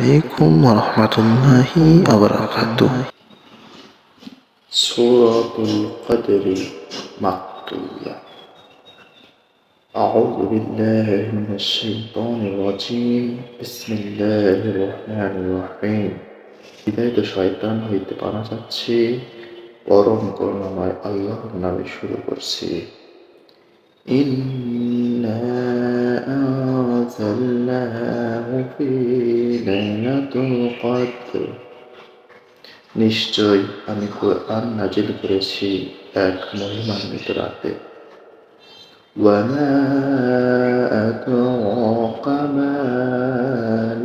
عليكم ورحمة الله وبركاته سورة القدر مكية أعوذ بالله من الشيطان الرجيم بسم الله الرحمن الرحيم বিদায়িত শয়তান হইতে পানা যাচ্ছে পরম করুণাময় আল্লাহর নামে শুরু করছি إنا أنزلناه في ليلة القدر নিশ্চয় আমি কোরআন নাজিল করেছি এক মহিমান্বিত রাতে وما أدراك ما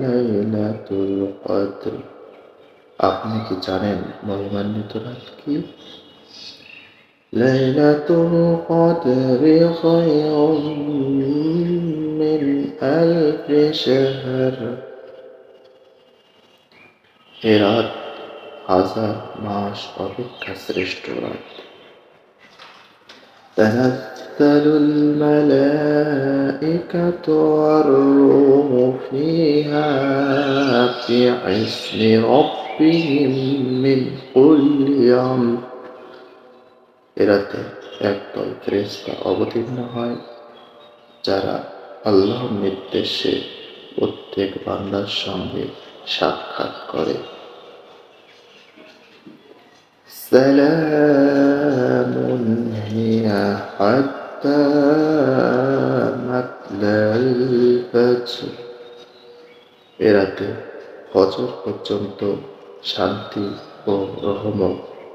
ليلة القدر আপনি কি জানেন মহিমান্বিত রাত কি ليلة القدر خير من ألف شهر এ রাত হাজার মাস অপেক্ষা শ্রেষ্ঠ রাত تنزل الملائكة والروح فيها بعزن ربهم من كل أمر এরাতে একদল ফেরেস্তা অবতীর্ণ হয় যারা আল্লাহর নির্দেশে প্রত্যেক বান্দার সঙ্গে সাক্ষাৎ করে। এরাতে ফজর পর্যন্ত শান্তি ও রহম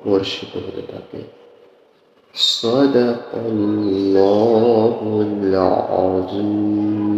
বর্ষিত হতে থাকে। সদাকাল্লাহ। العظيم